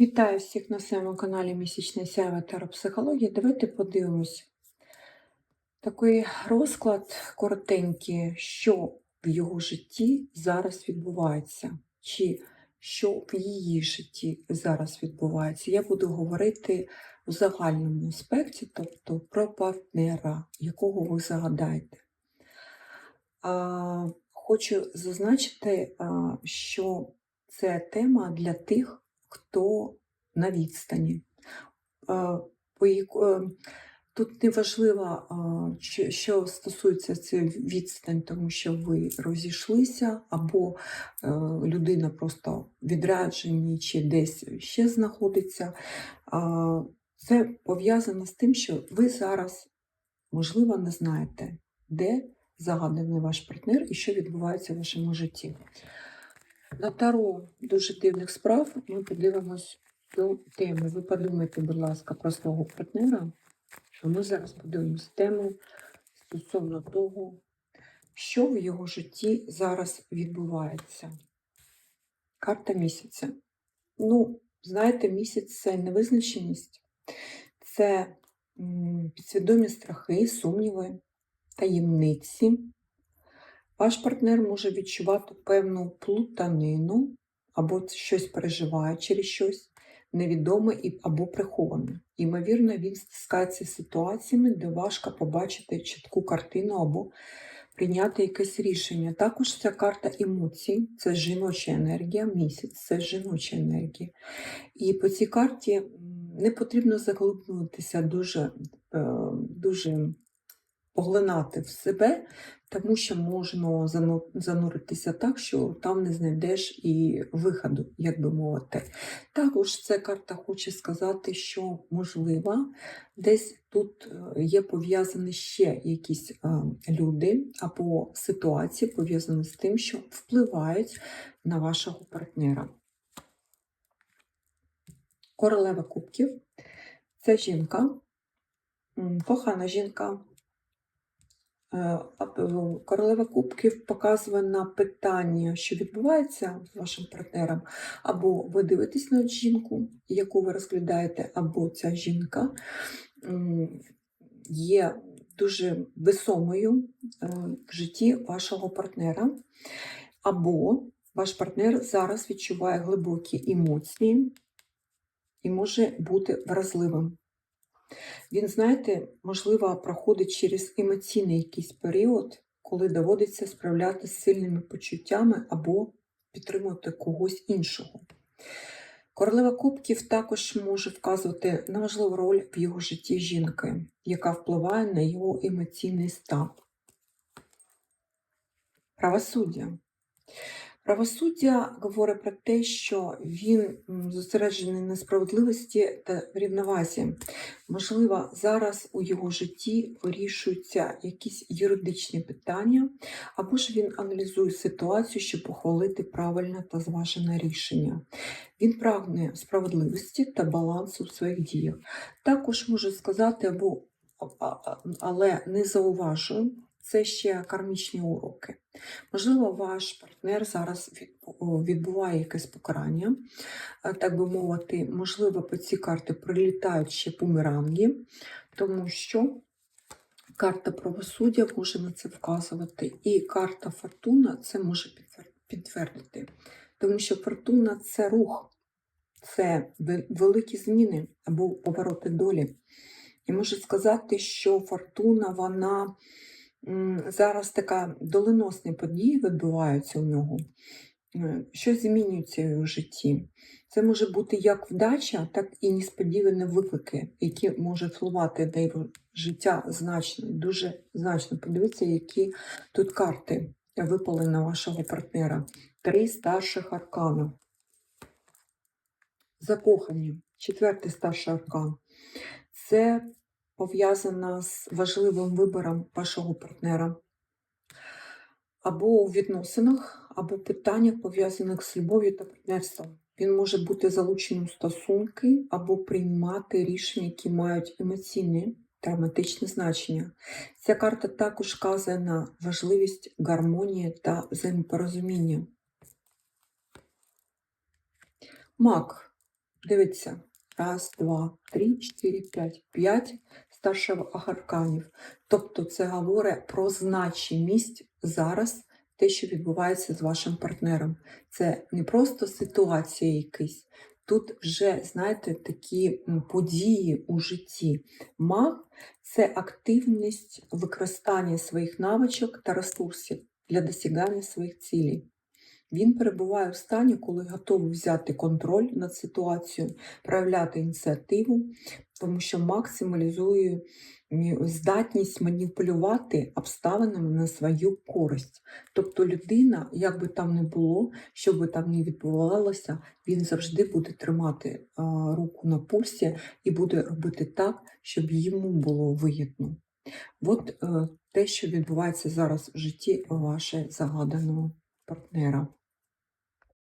Вітаю всіх на своєму каналі Місячна сяйва Таропсихологія. Давайте подивимось такий розклад коротенький, що в його житті зараз відбувається, чи що в її житті зараз відбувається. Я буду говорити в загальному аспекті, тобто про партнера, якого ви загадаєте. А, Хочу зазначити, що це тема для тих, хто на відстані. Е, е, Тут не важливо, що стосується цієї відстань, тому що ви розійшлися, або е, людина просто в відрядженні чи десь ще знаходиться. Це пов'язано з тим, що ви зараз, можливо, не знаєте, де загаданий ваш партнер і що відбувається в вашому житті. На таро дуже дивних справ ми подивимось до теми. Ви подумайте, будь ласка, про свого партнера. А ми зараз подивимось тему стосовно того, що в його житті зараз відбувається. Карта місяця. Ну, знаєте, місяць це невизначеність, це підсвідомі страхи, сумніви, таємниці. Ваш партнер може відчувати певну плутанину або щось переживає через щось невідоме або приховане. Ймовірно, він стискається ситуаціями, де важко побачити чітку картину або прийняти якесь рішення. Також ця карта емоцій, це жіноча енергія, місяць це жіноча енергія. І по цій карті не потрібно заглиблюватися дуже, е, дуже поглинати в себе, тому що можна зануритися так, що там не знайдеш і виходу, як би мовити. Також ця карта хоче сказати, що можливо, десь тут е, є пов'язані ще якісь е, люди або ситуації, пов'язані з тим, що впливають на вашого партнера. Королева кубків це жінка, кохана жінка. Е, е, Королева кубків показує на питання, що відбувається з вашим партнером, або ви дивитесь на жінку, яку ви розглядаєте, або ця жінка є дуже весомою е, в житті вашого партнера, або ваш партнер зараз відчуває глибокі емоції і може бути вразливим. Він, знаєте, можливо, проходить через емоційний якийсь період, коли доводиться справлятися з сильними почуттями або підтримувати когось іншого. Королева Кубків також може вказувати на важливу роль в його житті жінки, яка впливає на його емоційний стан. Правосуддя. Правосуддя говорить про те, що він зосереджений на справедливості та рівновазі. Можливо, зараз у його житті вирішуються якісь юридичні питання, або ж він аналізує ситуацію, щоб ухвалити правильне та зважене рішення. Він прагне справедливості та балансу в своїх діях. Також можу сказати, або але не зауважую, це ще кармічні уроки. Можливо, ваш партнер зараз відбуває якесь покарання, е, так би мовити, можливо, по цій карті прилітають ще бумеранги, тому що карта правосуддя може на це вказувати, і карта фортуна це може підтвердити. Тому що фортуна це рух, це великі зміни або повороти долі. І можу сказати, що фортуна, вона зараз така доленосні події відбуваються у нього. Е, Щось змінюється в житті. Це може бути як вдача, так і несподівані виклики, які можуть впливати на його життя значно, дуже значно. Подивіться, які тут карти випали на вашого партнера. Три старших аркана. Закохані. Четвертий старший аркан. Це пов'язано з важливим вибором вашого партнера. Або у відносинах, або питаннях, пов'язаних з любов'ю та партнерством. Він може бути залученим в стосунки, або приймати рішення, які мають емоційне, драматичне значення. Ця карта також вказує на важливість гармонії та взаємопорозуміння. Мак Дивіться. Раз, два, три, чотири, п'ять. П'ять старших арканів. Тобто це говорить про значимість зараз те, що відбувається з вашим партнером. Це не просто ситуація якась. Тут вже, знаєте, такі події у житті. Маг це активність використання своїх навичок та ресурсів для досягання своїх цілей. Він перебуває в стані, коли готовий взяти контроль над ситуацією, проявляти ініціативу, тому що маг символізує м, здатність маніпулювати обставинами на свою користь. Тобто людина, як би там не було, що би там не відбувалося, він завжди буде тримати руку на пульсі і буде робити так, щоб йому було вигідно. От е, те, що відбувається зараз в житті вашого загаданого партнера.